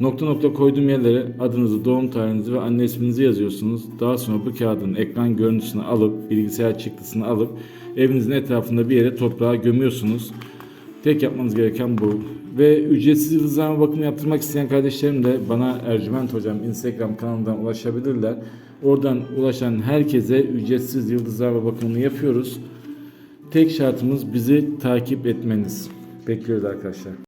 Nokta nokta koyduğum yerlere adınızı, doğum tarihinizi ve anne isminizi yazıyorsunuz. Daha sonra bu kağıdın ekran görüntüsünü alıp, bilgisayar çıktısını alıp evinizin etrafında bir yere toprağa gömüyorsunuz. Tek yapmanız gereken bu. Ve ücretsiz yıldızlama bakımı yaptırmak isteyen kardeşlerim de bana Ercüment Hocam Instagram kanalından ulaşabilirler. Oradan ulaşan herkese ücretsiz yıldızlama bakımını yapıyoruz. Tek şartımız bizi takip etmeniz. Bekliyoruz arkadaşlar.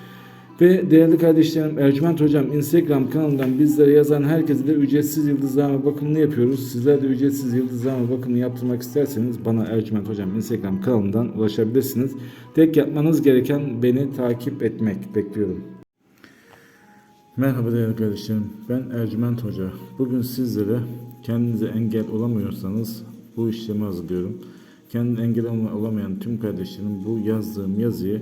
Ve değerli kardeşlerim Ercüment Hocam Instagram kanalından bizlere yazan herkese de ücretsiz yıldızlama bakımını yapıyoruz. Sizler de ücretsiz yıldızlama bakımını yaptırmak isterseniz bana Ercüment Hocam Instagram kanalından ulaşabilirsiniz. Tek yapmanız gereken beni takip etmek. Bekliyorum. Merhaba değerli kardeşlerim. Ben Ercüment Hoca. Bugün sizlere kendinize engel olamıyorsanız bu işlemi hazırlıyorum. Kendine engel olamayan tüm kardeşlerim bu yazdığım yazıyı